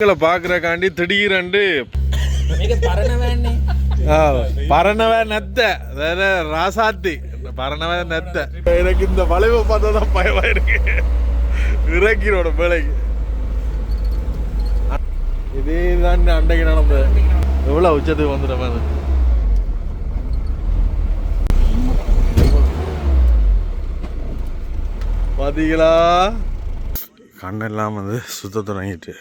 உங்களை பாக்குறக்காண்டி திடீரெண்டு பரணவ நத்த ராசாத்தி பரணவ நத்த எனக்கு இந்த வளைவை பார்த்ததான் பயமா இருக்கு. இறக்கினோட வேலைக்கு. இதே தான் அன்றைக்கு நடந்தது எவ்வளோ உச்சத்துக்கு வந்துடும் அது கண்ணெல்லாம் வந்து சுத்த தொடங்கிட்டு.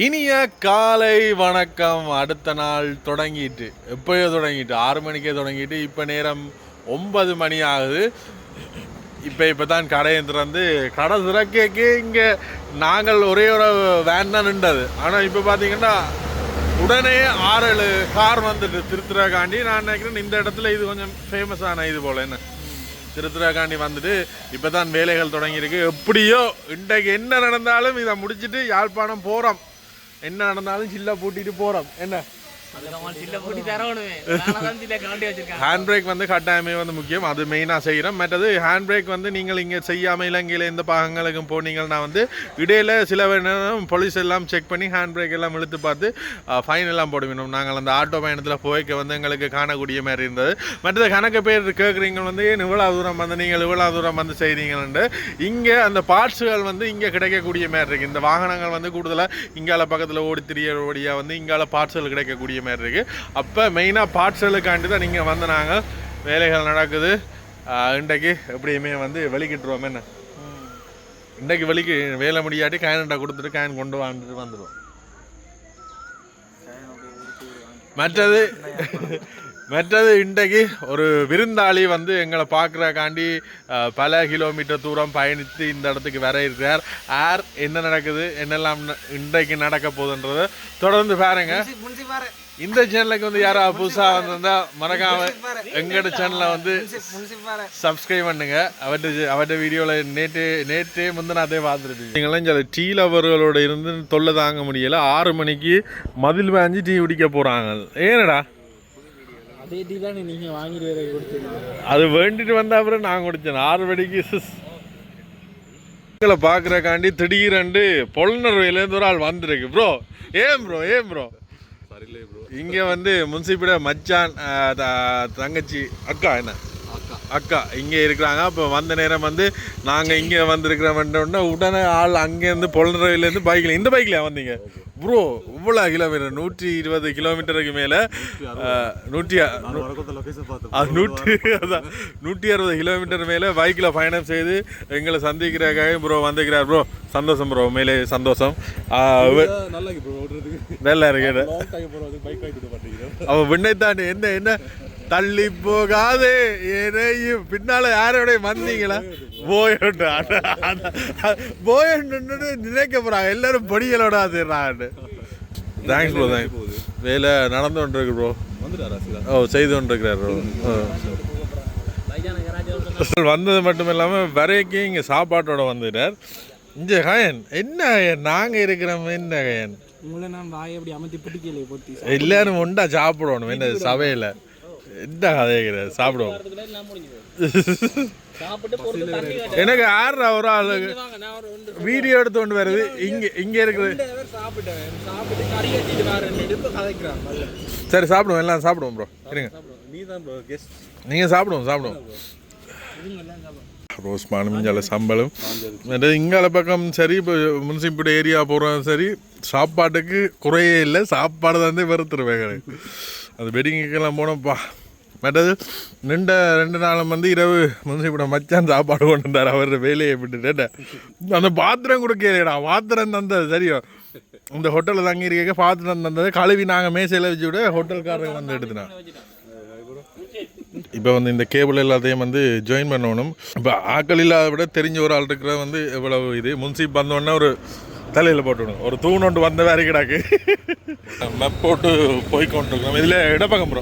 இனிய காலை வணக்கம். அடுத்த நாள் தொடங்கிட்டு எப்பயோ தொடங்கிட்டு ஆறு மணிக்கே தொடங்கிட்டு இப்போ நேரம் ஒன்பது மணி ஆகுது. இப்போ இப்போ தான் கடையை திறந்து கடை திறக்கே இங்கே நாங்கள் ஒரே ஒரு வேன் தான் நின்றது. ஆனால் இப்போ பார்த்தீங்கன்னா உடனே ஆறு ஏழு கார் வந்துட்டு திருத்துறாக்காண்டி நான் நினைக்கிறேன் இந்த இடத்துல இது கொஞ்சம் ஃபேமஸான இது போல என்ன? திருத்துறாக்காண்டி வந்துட்டு இப்போ தான் வேலைகள் தொடங்கியிருக்கு. எப்படியோ இன்றைக்கு என்ன நடந்தாலும் இதை முடிச்சிட்டு யாழ்ப்பாணம் போகிறோம் என்ன நடந்தாலும் சில்ல பூட்டிட்டு போகிறோம் என்ன ஹேண்ட் பிரேக் வந்து கட்டாயமே வந்து முக்கியம். அது மெயினாக செய்கிறோம் மற்றது ஹேண்ட் பிரேக் வந்து நீங்கள் இங்கே செய்யாமல் இலங்கையில் எந்த பாகங்களுக்கும் போனீங்கன்னா வந்து இடையில சில நேரம் போலீஸ் எல்லாம் செக் பண்ணி ஹேண்ட் பிரேக் எல்லாம் இழுத்து பார்த்து ஃபைன் எல்லாம் போடுவினோம் நாங்கள் அந்த ஆட்டோ பயணத்தில் போய்க்க வந்து எங்களுக்கு காணக்கூடிய மாதிரி இருந்தது. மற்றது கணக்கு பேர் கேட்குறீங்க வந்து ஏன் இவ்வளோ தூரம் வந்து நீங்கள் இவ்வளோ தூரம் வந்து செய்கிறீங்கன்னு இங்கே அந்த பார்ட்ஸுகள் வந்து இங்கே கிடைக்கக்கூடிய மாதிரி இருக்குது இந்த வாகனங்கள் வந்து கூடுதலாக இங்கால பக்கத்தில் ஓடி திரியபடியாக வந்து இங்கால பார்ட்ஸுகள் கிடைக்கக்கூடிய மாதிரி இருக்குது அப்போ மெயினாக பார்ட்ஸுகளுக்காண்டி தான் நீங்கள் வந்து நாங்கள் வேலைகள் நடக்குது. இன்றைக்கு எப்படியுமே வந்து வெளிக்கிட்டுருவோம். என்ன? இன்றைக்கு வெளிக்கு வேலை முடியாட்டி கேனண்டா கொடுத்துட்டு கேன் கொண்டு வந்துட்டு வந்துடுவோம் மற்றது மற்றது இன்றைக்கு ஒரு விருந்தாளி வந்து எங்களை பார்க்குறக்காண்டி பல கிலோமீட்டர் தூரம் பயணித்து இந்த இடத்துக்கு வர இருக்கிறார். யார்? என்ன நடக்குது? என்னெல்லாம் இன்றைக்கு நடக்க போகுதுன்றதை தொடர்ந்து பாருங்கள் இந்த சேனலுக்கு வந்து யாராவது புதுசாக வந்திருந்தா மறக்காம எங்களோட சேனலை வந்து பாரு சப்ஸ்கிரைப் பண்ணுங்க. அவர்கிட்ட அவர்கிட்ட வீடியோவில் நேற்று நேற்றே வந்து நான் அதே பார்த்துட்டு நீங்களாம் சில டீ லவர்களோட இருந்து தொல்லை தாங்க முடியல. ஆறு மணிக்கு மதில் வாங்கி டீ குடிக்க போகிறாங்க ஏனடா? அதே டீ தானே நீங்க வாங்கிட்டு வேற கொடுத்துருக்கீங்க அது வேண்டிட்டு வந்த அப்புறம் நான் குடித்தேன் ஆறு மணிக்கு உங்களை பார்க்குறக்காண்டி திடீரெண்டு பொலனர்வையிலேருந்து ஒரு ஆள் வந்திருக்கு ப்ரோ ஏன் ப்ரோ ஏன் ப்ரோ இங்கே வந்து முன்சிப்பிட மச்சான் தங்கச்சி அக்கா என்ன? அக்கா இங்கே இருக்கிறாங்க. அப்போ வந்த நேரம் வந்து நாங்கள் இங்கே வந்திருக்கிறோம்னா உடனே ஆள் அங்கேருந்து பொலனர்வையிலேருந்து பைக்கில் இந்த பைக்கில் வந்தீங்க? ப்ரோ இவ்வளோ கிலோமீட்டர் நூற்றி இருபது கிலோமீட்டருக்கு மேலே நூற்றி அது நூற்றி அதான். நூற்றி அறுபது கிலோமீட்டர் மேலே பைக்கில் பயணம் செய்து எங்களை சந்திக்கிறக்காக ப்ரோ வந்திருக்கிறார். ப்ரோ சந்தோஷம் ப்ரோ மேலே சந்தோஷம். நல்லா இருக்கு அவன் விண்ணை தாண்டி என்ன என்ன தள்ளி போகாது ஏனையும் பின்னால யாரோட வந்தீங்களா? போயண்டு போயண்டு நினைக்க போறாங்க. எல்லாரும் பொடிகளோட அதுறாங்க தேங்க்ஸ் ப்ரோ தேங்க்ஸ் வேலை நடந்து கொண்டு இருக்கு ப்ரோ ஓ செய்து கொண்டு இருக்கிறார் ப்ரோ வந்தது மட்டும் இல்லாமல் வரைக்கும் இங்கே சாப்பாட்டோட வந்துட்டார். இங்கே கயன் என்ன நாங்கள் இருக்கிறோம் என்ன கயன் உங்களை நான் வாயை அப்படி அமைத்தி பிடிக்கலையே பொத்தி. எல்லாரும் உண்டா சாப்பிடணும் என்ன சபையில். என்ன கதைக்கிற சாப்பிடுவோம். எனக்கு ஆறு ஒரு ஆள் வீடியோ எடுத்து கொண்டு வருது. இங்கே இங்கே இருக்குது. சாப்பிட்டு சரி சாப்பிடுவோம். எல்லாம் சாப்பிடுவோம் ப்ரோ இருங்க. நீங்கள் சாப்பிடுவோம் சாப்பிடுவோம். ரோஸ் மானமிஞ்சால சம்பளம். இங்கால பக்கம் சரி இப்போ முன்சிபல் ஏரியா போகிறோம் சரி சாப்பாட்டுக்கு குறையே இல்லை. சாப்பாடு தான் வெறுத்துருவேன். எனக்கு அது வெட்டிங்கெல்லாம் போனோம்ப்பா மற்றது நின்ற ரெண்டு நாளும் வந்து இரவு முன்சிப்பிட மச்சான் சாப்பாடு கொண்டு வந்தார். அவர் வேலையை விட்டுட்டு அந்த பாத்திரம் கொடுக்கலடா பாத்திரம் தந்தது சரியோ? இந்த ஹோட்டலில் தங்கி இருக்க பாத்திரம் தந்தது கழுவி நாங்கள் மேசையில் வச்சு விட ஹோட்டல்காரங்க வந்து எடுத்துனான் இப்போ வந்து இந்த கேபிள் எல்லாத்தையும் வந்து ஜாயின் பண்ணணும். இப்போ ஆக்கள் இல்லாத விட தெரிஞ்ச ஒரு ஆள் இருக்கிற வந்து எவ்வளவு இது? முன்சிப் வந்தோடனே ஒரு தலையில் போட்டுவிடும் ஒரு தூண் ஒன்று வந்த வேறு கிடாக்கு மெப் போட்டு போய் கொண்டிருக்கிறோம். இதில் இடப்பக்கம்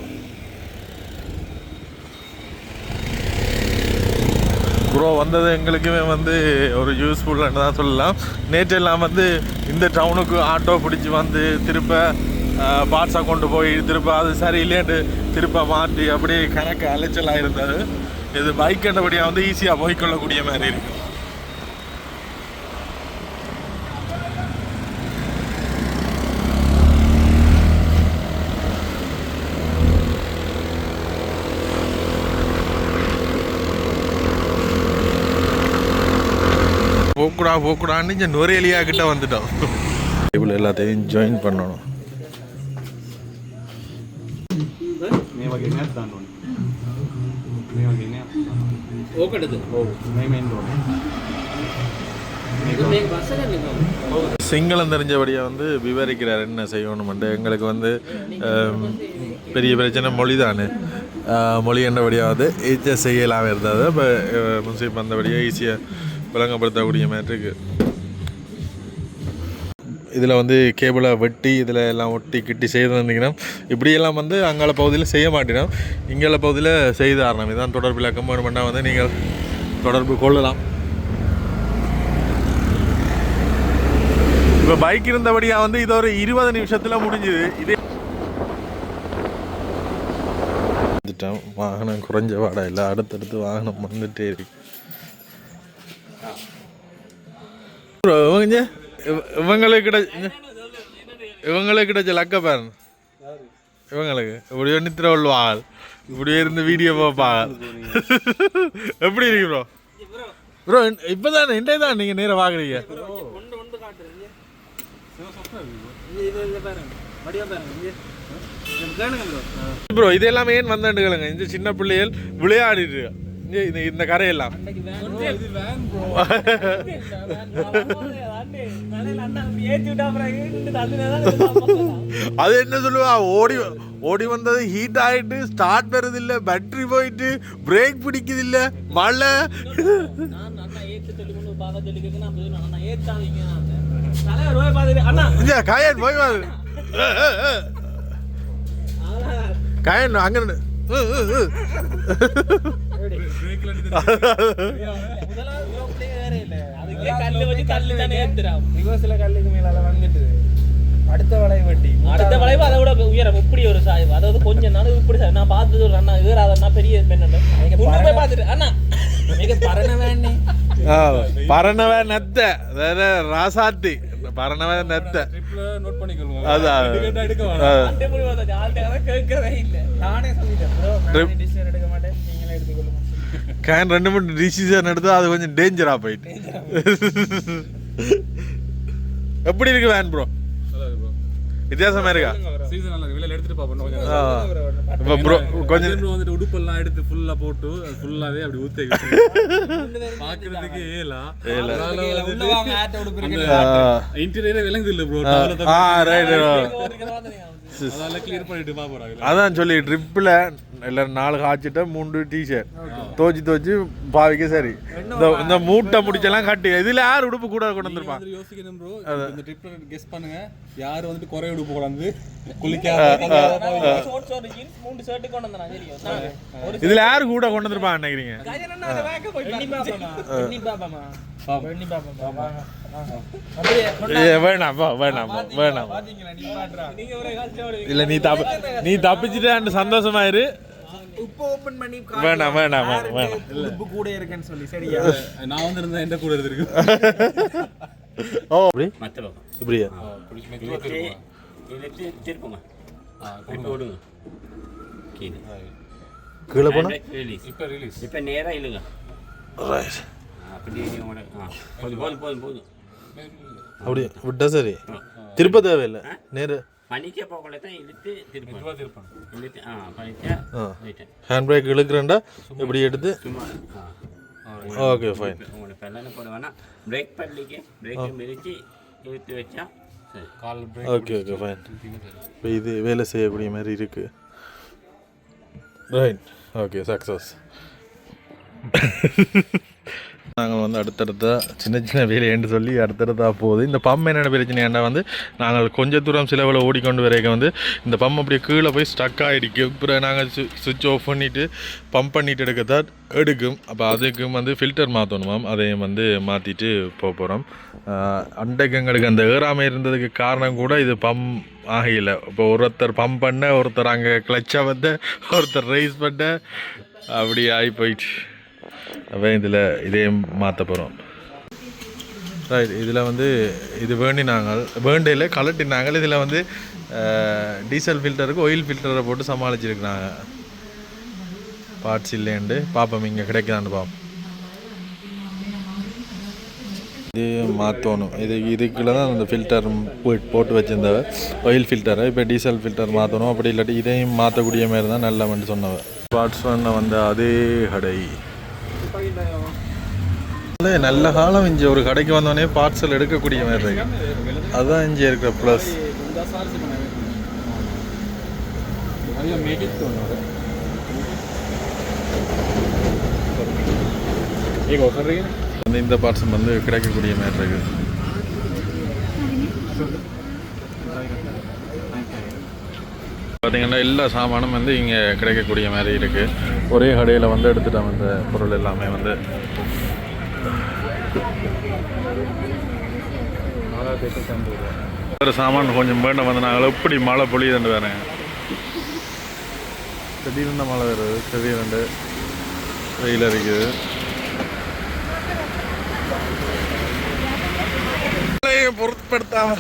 ப்ரோ வந்தது எங்களுக்குமே வந்து ஒரு யூஸ்ஃபுல்லான்னு தான் சொல்லலாம். நேற்று எல்லாம் வந்து இந்த டவுனுக்கு ஆட்டோ பிடிச்சி வந்து திருப்ப பார்ட்ஸாக கொண்டு போய் திருப்ப அது சரியில்லைன்ட்டு திருப்ப மாற்றி அப்படியே கணக்கு அலைச்சலாக இருந்தது. இது பைக் கண்டபடியாக வந்து ஈஸியாக போய்க்கொள்ளக்கூடிய மாதிரி இருக்குது போகக்கூடா போகக்கூடான்னு இங்கே நுரையலியா கிட்ட வந்துட்டோம். டேபிள் எல்லாத்தையும் ஜாயின் பண்ணணும். சிங்களம் தெரிஞ்சபடியாக வந்து விவரிக்கிறார் என்ன செய்யணும்ட்டு எங்களுக்கு வந்து பெரிய பிரச்சனை மொழி தானே மொழி என்னபடியாவது ஈஸியாக செய்யலாம் இருந்தது. இப்போ முன்சிப் வந்தபடியாக ஈஸியாக விளங்கப்படுத்தக்கூடிய மாதிரி இருக்குது இதில் வந்து கேபிளை வெட்டி இதில் எல்லாம் ஒட்டி கிட்டி செய்து வந்தீங்கன்னா இப்படியெல்லாம் வந்து அங்கால பகுதியில் செய்ய மாட்டேனோம் இங்கால பகுதியில் செய்து ஆரணும். இதான் தொடர்பில் இலக்கம். பண்ணால் வந்து நீங்கள் தொடர்பு கொள்ளலாம். இப்போ பைக் இருந்தபடியாக வந்து இது ஒரு இருபது நிமிஷத்தில் முடிஞ்சுது. இதே வந்துட்டோம் வாகனம் குறைஞ்ச வாடகை இல்லை. அடுத்தடுத்து வாகனம் வந்துட்டே இருக்கு. இவங்க இவ- இவங்களுக்கு கிடைச்ச இவங்களுக்கு கிடைச்ச லக்க பாருங்க இவங்களுக்கு இப்படி நித்திர உள்ளவாள் இப்படி இருந்து வீடியோ பார்ப்பாள் எப்படி இருக்கு ப்ரோ ப்ரோ இப்போதான் இன்றைய தான் நீங்கள் நேராக பார்க்குறீங்க கேளுங்க ப்ரோ ப்ரோ ஏன் வந்தாண்டுகளுங்க இந்த சின்ன பிள்ளைகள் விளையாடிட்டு இந்த இந்த கரையெல்லாம். அது என்ன சொல்லுவா? ஓடி ஓடி வந்தது ஹீட் ஆயிட்டு ஸ்டார்ட் வருது இல்ல பேட்டரி போயிட்டு பிரேக் பிடிக்குது இல்ல மழை காயன் போய் காயன் அங்க வேற ரிவர்ஸ்ல கல்லுக்கு மேல வந்துட்டு அடுத்த வளைவு வட்டி அடுத்த வளைவு. அதை விட உயரம் இப்படி ஒரு சாய்வு. அதாவது கொஞ்சம் நாள் இப்படி. நான் பார்த்தது ஒரு அண்ணா ஏறாதண்ணா பெரிய பெண்ணு. போய் பார்த்துட்டு அண்ணா. மிக பரண வேணே ஆ, பரணவ நெத்த. வேற ராசாத்தி. பரணவ நெத்த. நோட் பண்ணிக்கொள்ளுங்க அதான் எடுக்க கேட்கவே இல்லை. நானே சொல்லிட்டேன் ப்ரோ Trip- டிசிஷன் எடுக்க மாட்டேன் நீங்களே எடுத்துக்கொள்ளுங்க கேன் ரெண்டு மூணு டிசிஷன் எடுத்து அது கொஞ்சம் டேஞ்சரா போயிட்டு. எப்படி இருக்கு வேன் ப்ரோ வித்தியாசமா இருக்கா? சீசன் நல்லா வெளியில எடுத்துட்டு பாப்போம். கொஞ்சம். இப்ப ப்ரோ கொஞ்சம் வந்துட்டு உடுப்பெல்லாம் எடுத்து ஃபுல்லா போட்டு ஃபுல்லாவே அப்படி ஊத்தி பாக்குறதுக்கு ஏலா. உள்ள வாங்க ஆட்ட உடுப்பு இன்டீரியரே விளங்குது இல்ல ப்ரோ ஆ ரைட் அதான் சொல்லி ட்ரிப்பில் எல்லாரும் நாலு காய்ச்சிட்ட மூன்று டிஷர்ட் தோச்சி தோச்சி பாவிக்க சரி. இந்த மூட்டை முடிச்செல்லாம் கட்டி. இதுல யார் உடுப்பு கூட கொண்டு வந்திருப்பான் வந்து யோசிக்கணும் ப்ரோ இந்த ட்ரிப்ல கெஸ் பண்ணுங்க. யார் வந்துட்டு குறை உடுப்பு கொண்டாந்து குளிக்காத ஷோர்ட் ஷோர்ட் ஜீன்ஸ் மூணு ஷர்ட் கொண்டு வந்தேன் தெரியும் ஒரு இதுல யாரு கூட கொண்டு வந்திருப்பான் நினைக்கிறீங்க? வேணாம் ஒரே கால்ச்சோட இல்ல நீ தப்பு நீ தப்பிச்சுட்டு சந்தோஷமாயிரு? உப்பு ஓபன் பண்ணி வேணாம் வேணாம் வேணாம் வேணாம். உப்பு கூட இருக்கேன்னு சொல்லி சரியா? நான் வந்து இருந்தா எந்த கூட இருக்கு ஓ அப்படி? மற்ற பக்கம் இப்படியா? இழுத்து இழுத்து திருப்புங்க இப்போ விடுங்க. கீழே. போனா? இப்ப ரிலீஸ் இப்போ இழுங்க. போதும் போதும் அப்படி விட்டா சரி. திருப்ப தேவையில்லை. நேரு. பனிக்க போகல தான் இழுத்து இழுத்து ஆ. ரைட்டு ஹேண்ட் பிரேக் இழுக்கிறேன்டா. இப்படி எடுத்து. ஓகே ஃபைன் பெல்லனை போட வேணாம் பிரேக் பண்ணலிக்கு பிரேக்கை மிதிச்சு இழுத்து வச்சா சரி. கால் ஓகே ஓகே ஃபைன் இப்போ இது வேலை செய்யக்கூடிய மாதிரி இருக்கு. ரைட் ஓகே சக்ஸஸ் நாங்கள் வந்து அடுத்தடுத்த சின்ன சின்ன வேலைன்னு சொல்லி அடுத்தடுத்தா போகுது. இந்த பம்ப் என்னென்ன பிரச்சனையாண்டா வந்து நாங்கள் கொஞ்ச தூரம் சிலவில் ஓடிக்கொண்டு வரைக்க வந்து இந்த பம்ப் அப்படியே கீழே போய் ஸ்டக் ஆகிடுக்கு அப்புறம் நாங்கள் சுவிட்ச் ஆஃப் பண்ணிவிட்டு பம்ப் பண்ணிட்டு எடுக்கத்தான் எடுக்கும். அப்போ அதுக்கும் வந்து ஃபில்டர் மாற்றணுமாம் அதையும் வந்து மாற்றிட்டு போக போகிறோம் அண்டைக்கு எங்களுக்கு அந்த ஏறாமல் இருந்ததுக்கு காரணம் கூட இது பம்ப் ஆகையில் இப்போ ஒருத்தர் பம்ப் பண்ண ஒருத்தர் அங்கே கிளச்சை வந்து ஒருத்தர் ரைஸ் பண்ண அப்படி ஆகி போயிட்டு. அப்போ இதில் இதே மாற்ற போகிறோம் ரைட் இதில் வந்து இது வேண்டினாங்க வேண்டையில் கலட்டினாங்க இதில் வந்து டீசல் ஃபில்டருக்கு ஆயில் ஃபில்டரை போட்டு சமாளிச்சிருக்கிறாங்க. பார்ட்ஸ் இல்லைண்டு பார்ப்போம் இங்கே கிடைக்குதான்னு பார்ப்போம் இது மாற்றணும் இது இதுக்குள்ள தான் அந்த ஃபில்டர் போட்டு வச்சிருந்தவ. ஆயில் ஃபில்டரை இப்போ டீசல் ஃபில்டர் மாற்றணும் அப்படி இல்லாட்டி இதையும் மாற்றக்கூடிய மாதிரி தான் நல்லவன்ட்டு சொன்னவ. பார்ட்ஸ் பண்ண வந்த அதே கடை இல்லை நல்ல காலம் இங்கே ஒரு கடைக்கு வந்தோடனே பார்சல் எடுக்கக்கூடிய மாதிரி இருக்கு அதுதான் இங்கே இருக்கிற ப்ளஸ் வந்து இந்த பார்சல் வந்து கிடைக்கக்கூடிய மாதிரி இருக்குது பார்த்தீங்கன்னா எல்லா சாமானும் வந்து இங்கே கிடைக்கக்கூடிய மாதிரி இருக்குது ஒரே கடையில் வந்து எடுத்துட்டோம் வந்த பொருள் எல்லாமே வந்து. ஒரு சாமான் கொஞ்சம் வேண்ட வந்து நாங்கள் எப்படி மழை பொழியுதுன்னு வேறு திடீர்னு மழை வருது திடீர்னு வெயில் அடிக்குது. மழையை பொருட்படுத்தாம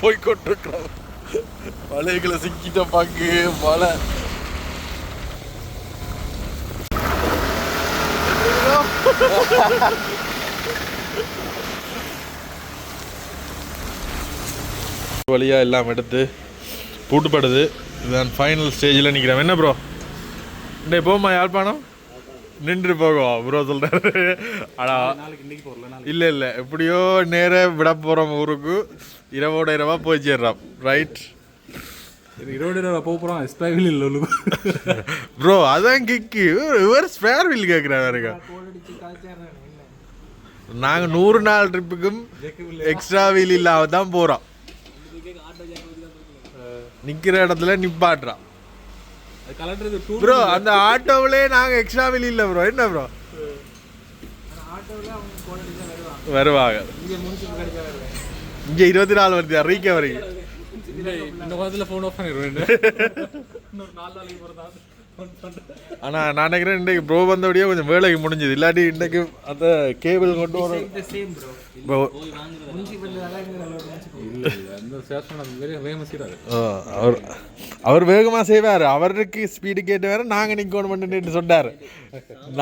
போய் மலைகளை சிக்கிட்ட பாக்கு மழை. வழியா எல்லாம் எடுத்து பூட்டுப்படுது. இதுதான் ஃபைனல் ஸ்டேஜில் நிற்கிறேன் என்ன ப்ரோ டே போமா யாழ்ப்பாணம்? நின்று போகும் ப்ரோ சொல்கிறாரு ஆனால் இல்லை இல்லை. எப்படியோ நேராக விட போகிறோம் ஊருக்கு. இரவோட இரவாக போய் சேர்றான் ரைட் ப்ரோ அதான் கிக்கு இவர் ஸ்பேர் வீல் கேட்குறாருங்க நாங்கள் நூறு நாள் ட்ரிப்புக்கும் எக்ஸ்ட்ரா வீல் இல்லாம தான் போகிறோம் நிற்கிற இடத்துல நிப்பாட்டுறான் ப்ரோ அந்த ஆட்டோவிலே நாங்கள் எக்ஸ்ட்ரா வீல் இல்லை ப்ரோ என்ன ப்ரோ வருவாங்க. இங்கே இருபத்தி நாலு வருது ரீக்க வரைக்கும் இந்த காலத்தில் ஃபோன் ஆஃப் பண்ணிடுவேன் இன்னொரு நாலு நாளைக்கு போகிறதா ஆனால் நான் நினைக்கிறேன் இன்றைக்கு ப்ரோ வந்தபடியே கொஞ்சம் வேலைக்கு முடிஞ்சது. இல்லாட்டி இன்றைக்கு அந்த கேபிள் கொண்டு வர அவர் அவர் வேகமாக செய்வார். அவருக்கு ஸ்பீடு கேட்டு வேற நாங்கள் நிற்கணும் பண்ணிட்டு சொன்னார்.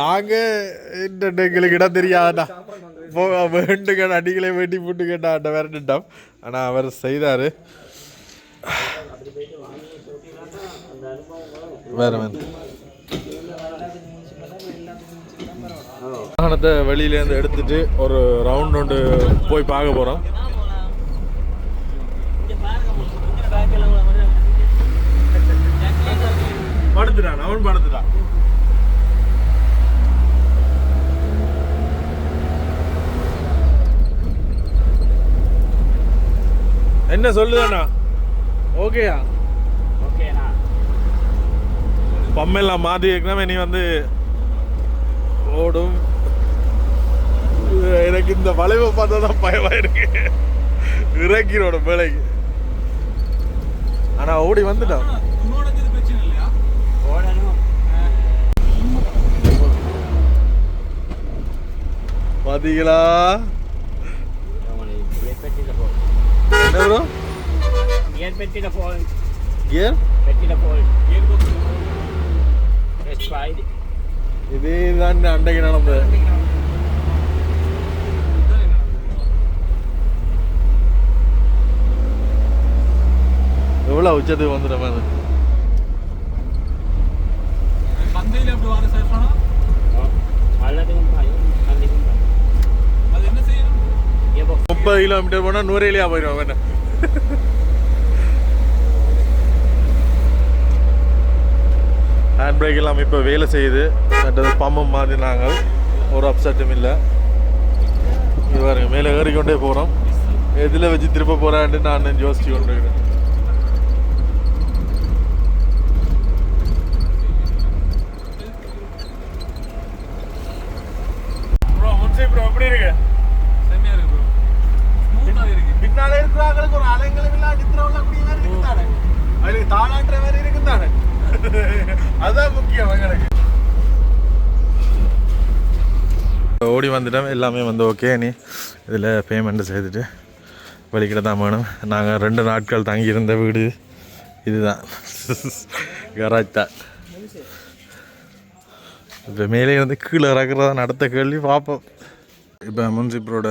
நாங்கள் இந்த எங்களுக்கு இடம் தெரியாதா? வேண்டு கேட்ட அடிகளை வேண்டி போட்டு கேட்டாட்ட விரட்டுட்டோம் ஆனால் அவர் செய்தார். வேற வேணும் வாகனத்தை வெளியிலேருந்து எடுத்துட்டு ஒரு ரவுண்ட் ஒன்று போய் பார்க்க போகிறோம் படுத்துட்டான் அவன் படுத்துட்டான் என்ன சொல்லுதாண்ணா? ஓகேயா? ஓகேண்ணா. பம்மெல்லாம் மாற்றி வைக்கணும் இனி வந்து ஓடும். எனக்கு இந்த வளைவை பார்த்தா தான் பயமா இருக்கு. இறக்கிரோட வேலைக்கு. ஆனா ஓடி வந்துட்டான் உன்னோட இது கியர் பெட்டியில் போ கியர் பெட்டியில் போ ரெஸ்ட் ஆயிடு இதே தான் அன்றைக்கு நடந்தது எவ்வளோ உச்சத்துக்கு வந்துடும் மேம் சந்தையில் எப்படி வர சேர் அது பாக்ஸ் முப்பது கிலோமீட்டர் போனால் நூறேலியா போயிடும் என்ன ஹேண்ட் பிரேக் எல்லாம் இப்போ வேலை செய்யுது. மற்றது பம்பும் மாற்றினாங்க ஒரு அப்செட்டும் இல்லை. இது பாருங்க மேலே ஏறிக்கொண்டே போகிறோம் எதில் வச்சு திருப்ப போகிறான்ட்டு நான் யோசிச்சு கொண்டு இருக்கிறேன் ப்ரோ முன்சி ப்ரோ எப்படி இருக்கு? செம்மையாக இருக்கு ப்ரோ ஸ்மூத்தாக இருக்கு. பின்னால இருக்கிறவங்களுக்கு ஒரு அலங்களும் இல்ல நித்திரவுள்ள குடிய மாதிரி இருக்குதானே? அதுல தாளாட்டுற மாதிரி இருக்குதானே? அதான் முக்கியம் எங்களுக்கு ஓடி வந்துட்டோம். எல்லாமே வந்து ஓகே நீ இதில் பேமெண்ட்டு செய்துட்டு வெளிக்கிட தான் வேணும். நாங்கள் ரெண்டு நாட்கள் தங்கியிருந்த வீடு இதுதான். கராஜ் தான். இப்போ மேலே வந்து கீழே இறக்குறதா நடத்த கேள்வி பார்ப்போம். இப்போ முன்சிப்ரோட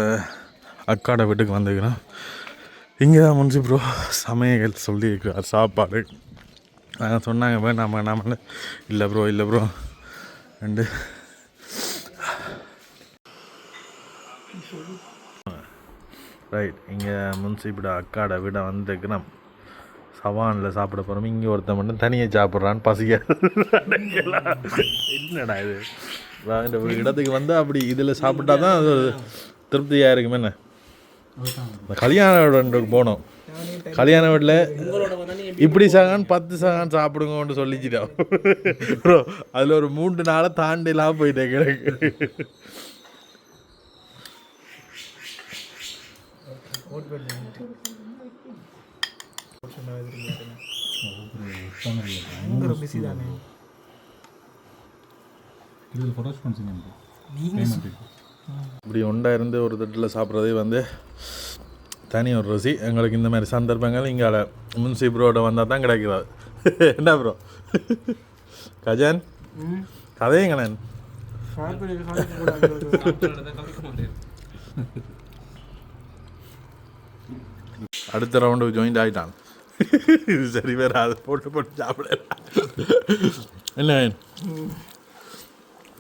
அக்காட வீட்டுக்கு வந்துக்கிறோம் இங்கே தான் முன்சிப்ரோ சமையல் சொல்லியிருக்கிறார் சாப்பாடு. நாங்கள் சொன்னாங்க வேணாம் வேணாமன்னு இல்லை ப்ரோ இல்லை ப்ரோ ரெண்டு. ரைட் இங்கே முன்சிப்போட அக்காட விட வந்துக்கிறோம் சவானில் சாப்பிட போகிறோம் இங்கே ஒருத்தன் மட்டும் தனியாக சாப்பிட்றான்னு பசிக்க என்னடா இது? இந்த இடத்துக்கு வந்து அப்படி இதில் சாப்பிட்டா தான் அது திருப்தியாக இருக்குமே என்ன? கல்யாண வீட்டுக்கு போனோம். கல்யாண வீட்டில் இப்படி சகான் பத்து சகான் சாப்பிடுங்கன்னு சொல்லிச்சிட்டோம் ப்ரோ அதில் ஒரு மூன்று நாளை தாண்டிலாம் போயிட்டேன் கிடக்கு. இப்படி ஒண்டா இருந்து ஒரு தட்டில் சாப்பிட்றதே வந்து தனி ஒரு ருசி. எங்களுக்கு இந்த மாதிரி சந்தர்ப்பங்கள் இங்கே முன்சி ப்ரோட வந்தால் தான் கிடைக்கிறாது என்ன ப்ரோ கஜன் கதையுங்களேன் அடுத்த ரவுண்டுக்கு ஜாயின்ட் ஆகிட்டான் இது சரி வேற அதை போட்டு போட்டு சாப்பிட என்ன?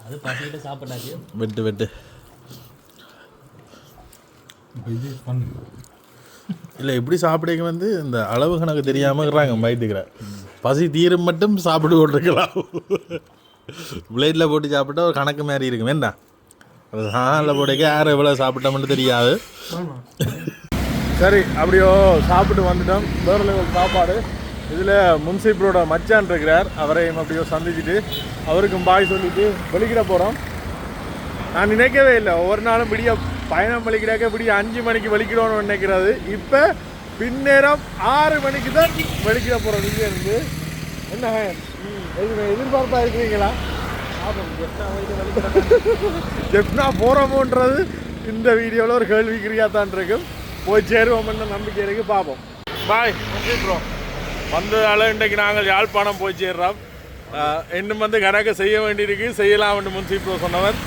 அது பசிக்கிட்டு சாப்பிட்டாச்சு. வெட்டு வெட்டு. இது இல்லை இப்படி சாப்பிடுங்க வந்து இந்த அளவு கணக்கு தெரியாமல் இருக்கிறாங்க வயிற்றுக்கிற பசி தீரும் மட்டும் சாப்பிட்டு போட்டிருக்கலாம் பிளேட்டில் போட்டு சாப்பிட்டா ஒரு கணக்கு மாதிரி இருக்கும். வேண்டாம் அது சாணில் போட்டுக்க யார் எவ்வளோ சாப்பிட்டோம்னு தெரியாது. சரி அப்படியோ சாப்பிட்டு வந்துட்டோம். வேறு லெவல் சாப்பாடு. இதில் முன்சிப்பரோட மச்சான் இருக்கிறார். அவரையும் அப்படியோ சந்திச்சுட்டு அவருக்கும் பாய் சொல்லிட்டு வெளிக்கிட போகிறோம் நான் நினைக்கவே இல்லை. ஒவ்வொரு நாளும் விடிய பயணம் வலிக்கிறாக்க இப்படி அஞ்சு மணிக்கு வலிக்கிறோம்னு நினைக்கிறது. இப்போ பின்னேரம் ஆறு மணிக்கு தான் வலிக்கிற போகிறோம் இங்கே இருந்து. என்ன எதிர்பார்ப்பாக எது இருக்கிறீங்களா? ஜெப்னா போகிறோமோன்றது இந்த வீடியோவில் ஒரு கேள்விக்குறியாக தான் இருக்கும். போய் சேருவோம்னு நம்பிக்கை இருக்கு பார்ப்போம் பாய் ப்ரோ வந்ததால் இன்றைக்கு நாங்கள் யாழ்ப்பாணம் போய் சேர்றோம். இன்னும் வந்து கணக்கு செய்ய வேண்டியிருக்கு. செய்யலாம் என்று ப்ரோ சொன்னவர்.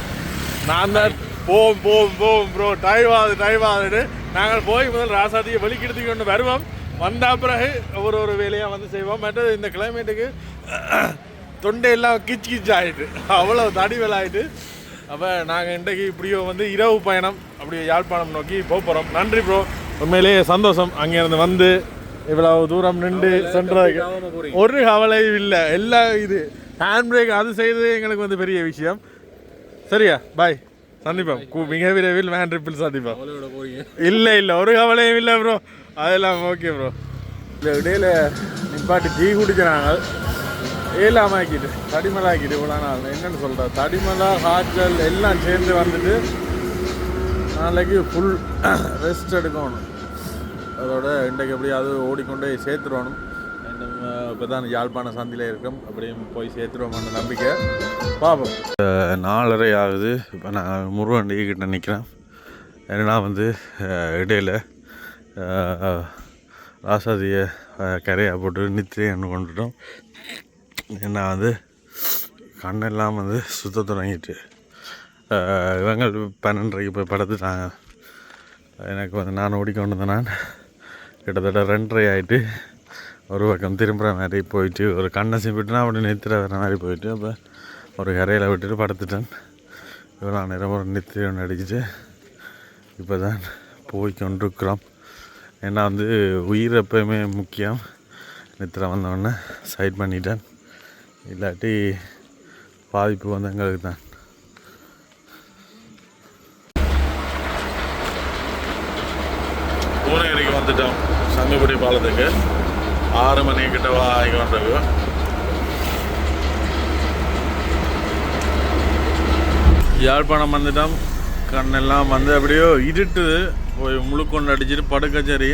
நான் தான் போம் போம் போம் ப்ரோ டைம் ஆகுது டைம் ஆகுதுன்னு நாங்கள் போய் முதல் ராசாத்தியை வெளிக்கிடுத்துக்கு கொண்டு வருவோம். வந்த பிறகு ஒரு ஒரு வேலையாக வந்து செய்வோம். மற்றது இந்த கிளைமேட்டுக்கு தொண்டையெல்லாம் கிச் கிச் ஆகிட்டு அவ்வளோ தடிவல் ஆகிட்டு அப்போ நாங்கள் இன்றைக்கு இப்படியோ வந்து இரவு பயணம் அப்படியே யாழ்ப்பாணம் நோக்கி போக போகிறோம் நன்றி ப்ரோ உண்மையிலேயே சந்தோஷம். அங்கேருந்து வந்து இவ்வளவு தூரம் நின்று சென்றதுக்கு ஒரு கவலையும் இல்லை. எல்லாம் இது ஹேண்ட் பிரேக் அது செய்தது எங்களுக்கு வந்து பெரிய விஷயம். சரியா? பாய் சந்திப்போம் மிக விரைவில் வேன் ட்ரிப்பில் சந்திப்போம் இல்லை இல்லை ஒரு கவலையும் இல்லை ப்ரோ அதெல்லாம் ஓகே ப்ரோ இல்லை இடையில நிப்பாட்டி டீ குடிக்கிறாங்க. ஏலாமாக்கிட்டு தடிமலாக்கிட்டு இவ்வளோ நாள். என்னன்னு சொல்கிற தடிமலா காய்ச்சல் எல்லாம் சேர்ந்து வந்துட்டு நாளைக்கு ஃபுல் ரெஸ்ட் எடுக்கணும். அதோட இன்றைக்கு எப்படியாவது ஓடிக்கொண்டே சேர்த்துருவணும் இப்போ தான் யாழ்ப்பாண சந்தியில் இருக்கும். அப்படியும் போய் சேர்த்துருவோம்னு நம்பிக்கை. பார்ப்போம் நாலரை ஆகுது. இப்போ நான் முருகன் கிட்ட நிற்கிறேன் ஏன்னா வந்து இடையில் ராசாதியை கரையாக போட்டு நித்திரைன்னு கொண்டுட்டோம். ஏன்னா வந்து கண்ணெல்லாம் வந்து சுத்த தொடங்கிட்டு இவங்க பன்னெண்டரைக்கு போய் படுத்துட்டாங்க. எனக்கு வந்து நான் ஓடிக்கொண்டு வந்தேன் நான். கிட்டத்தட்ட ரெண்டரை ஆகிட்டு ஒரு பக்கம் திரும்புகிற மாதிரி போயிட்டு ஒரு கண்ணை சிம்பிட்டுனா அப்படி நித்திர வர மாதிரி போயிட்டு அப்போ ஒரு கரையில் விட்டுட்டு படுத்துட்டேன். இவ்வளோ நேரம் ஒரு நித்திரை ஒன்று அடிச்சுட்டு இப்போ தான் போய் கொண்டிருக்கிறோம். ஏன்னா வந்து உயிர் எப்பயுமே முக்கியம். நித்திரை வந்தோடனே சைட் பண்ணிட்டேன். இல்லாட்டி பாதிப்பு வந்து எங்களுக்கு தான். பூனகிரிக்கு வந்துட்டோம். சங்கக்குடி பாலத்துக்கு. ஆறு மணி கிட்ட ஆகி கொண்டிருக்கு யாழ்ப்பாணம் வந்துட்டோம் கண்ணெல்லாம் வந்து அப்படியோ இருட்டுது போய் முழுக்கொண்டு அடிச்சிட்டு படுக்க சரி